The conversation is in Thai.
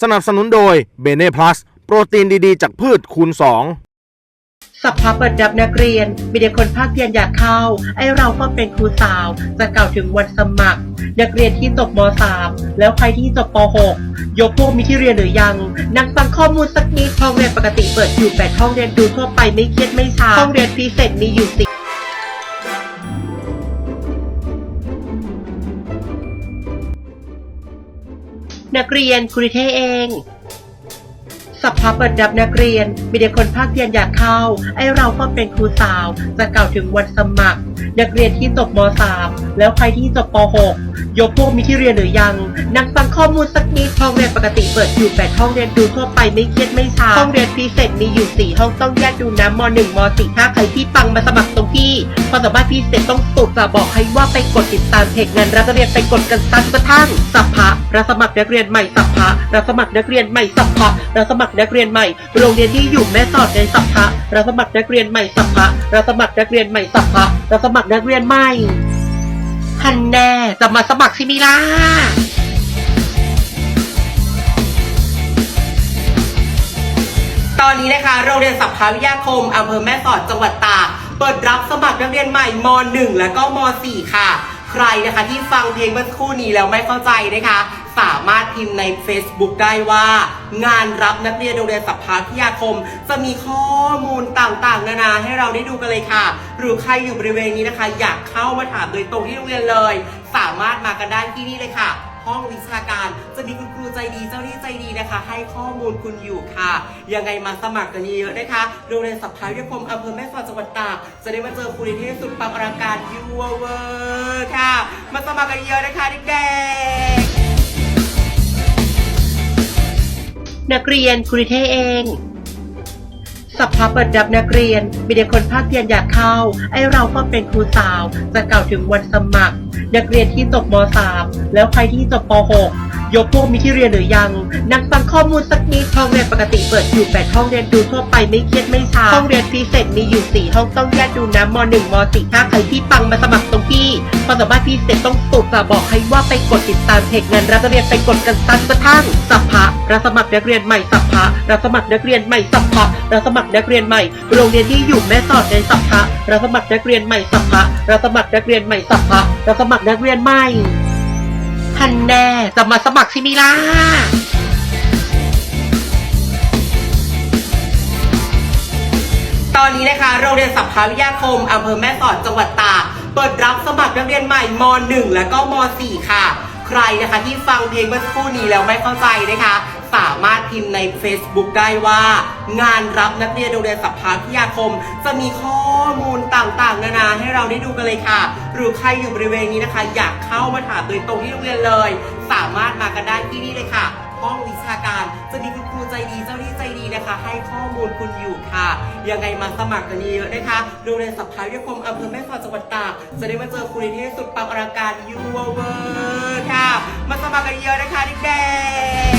สนับสนุนโดยเบเน่พลัสโปรตีนดีๆ จากพืชคูณ 2 สัพพะเปิดรับนักเรียน มีเด็กคนภาคเรียนอยากเข้า ไอเราก็เป็นครูสาวจะกล่าวถึงวันสมัคร นักเรียนที่จบม .3 แล้วใครที่จบป .6 ยกพวกมีที่เรียนหรือยัง นั่งฟังข้อมูลสักนิดห้องเรียนปกติเปิดอยู่8ห้องเรียนดูทั่วไปไม่เครียดไม่ช้าห้องเรียนพิเศษมีอยู่สิ นักเรียนคุริเทเองสัพพะเปิดดับนักเรียน มีเด็กคนภาคเรียนอยากเข้า ไอเราก็เป็นครูสาว จะกล่าวถึงวันสมัคร นักเรียนที่จบม .3 แล้วใครที่จบป .6 ยกพวกมีที่เรียนหรือยัง นั่งฟังข้อมูลสักนิดห้องเรียนปกติเปิดอยู่8ห้องเรียนดูทั่วไปไม่เครียดไม่ช้าห้องเรียนพิเศษมีอยู่4ห้องต้องแยกดูนะม .1 ม .4 ถ้าใครที่ปังมาสมัครตรงที่ความสามารถพิเศษต้องสุดจะบอกให้ว่าไปกดติดตามเพจงานรับเรียนไปกดกันซักกระทั่งสัพพะรับสมัครนักเรียนใหม่สัพพะรับสมัครนักเรียนใหม่สัพพะรับสมัครนักเรียนใหม่โรงเรียนที่อยู่แม่สอดในสัพพะ รับสมัครนักเรียนใหม่สัพพะรับสมัครนักเรียนใหม่สัพพะรับสมัครนักเรียนใหม่ฮันแน่จะมาสมัครใช่ไหมล่ะตอนนี้นะคะโรงเรียนสัพพาวิทยาคมอำเภอแม่สอดจังหวัดตากเปิดรับสมัครนักเรียนใหม่ม .1 และก็ม .4 ค่ะ ใครนะคะที่ฟังเพลงเมื่อสักครู่นี้แล้วไม่เข้าใจนะคะ สามารถพิมพ์ใน Facebook ได้ว่า งานรับนักเรียนโรงเรียนสัพพาวิทยาคม จะมีข้อมูลต่างๆ นานาให้เราได้ดูกันเลยค่ะ หรือใครอยู่บริเวณนี้นะคะ อยากเข้ามาถามโดยตรงที่โรงเรียนเลย สามารถมากันได้ที่นี่เลยค่ะห้องวิชาการจะมีคุณครูใจดีเจ้าหน้าที่ใจดีนะคะ ให้ข้อมูลคุณอยู่ค่ะ ยังไงมาสมัครกันเยอะนะคะโรงเรียนสัพพาวิทยาคมอำเภอแม่สอดจังหวัดตากจะได้มาเจอครูนิเทศสุดปังอลังการยูเวอร์ค่ะ มาสมัครกันเยอะนะคะเด็ก นักเรียนครูนิเทศเองสัพพเปิดรับนักเรียน มีเด็กคนภาคเรียนอยากเข้า ไอเราก็เป็นครูสาว จะกล่าวถึงวันสมัคร นักเรียนที่จบม .3 แล้วใครที่จบป .6 ยกพวกมีที่เรียนหรือยัง นั่งฟังข้อมูลสักนิดห้องเรียนปกติเปิดอยู่8ห้องเรียนดูทั่วไปไม่เครียดไม่ช้าห้องเรียนพิเศษมีอยู่4ห้องต้องแยกดูนะม .1 ม .4 ถ้าใครที่ปังมาสมัครตรงที่ความสามารถพิเศษต้องสุดจะบอกให้ว่าไปกดติดตามเพจงานรับเรียนไปกดกันซักกระทั่งสัพพะรับสมัครนักเรียนใหม่สัพพะรับสมัครนักเรียนใหม่สัพพะรับสมัครนักเรียนใหม่โรงเรียนที่อยู่แม่สอดในสัพพะรับสมัครนักเรียนใหม่สัพพะรับสมัครนักเรียนใหม่สัพพะรับสมัครนักเรียนใหม่ ทันแน่ จะมาสมัครซิมิล่าตอนนี้นะคะ โรงเรียนสัพพาวิทยาคมอำเภอแม่สอดจังหวัดตากเปิดรับสมัครนักเรียนใหม่ม .1 และก็ม .4 ค่ะ ใครนะคะที่ฟังเพลงเมื่อสักครู่นี้แล้วไม่เข้าใจนะคะ สามารถพิมพ์ใน Facebook ได้ว่า งานรับนักเรียนโรงเรียนสัพพาวิยาคม จะมีข้อมูลต่างๆ นานาให้เราได้ดูกันเลยค่ะ หรือใครอยู่บริเวณนี้นะคะ อยากเข้ามาถามโดยตรงที่โรงเรียนเลย สามารถมากันได้ที่นี่เลยค่ะ ห้องวิชาการจะมีคุณครูใจดีเจ้าหน้าที่ใจดีนะคะ ให้ข้อมูลคุณอยู่ค่ะ ยังไงมาสมัครกันเยอะๆนะคะโรงเรียนสัพพาวิยาคมอำเภอแม่สอดจังหวัดตากจะได้มาเจอครูนิเทศสุดปังอลังการยูเวอร์ค่ะมาสมัครกันเยอะนะคะเด็กๆ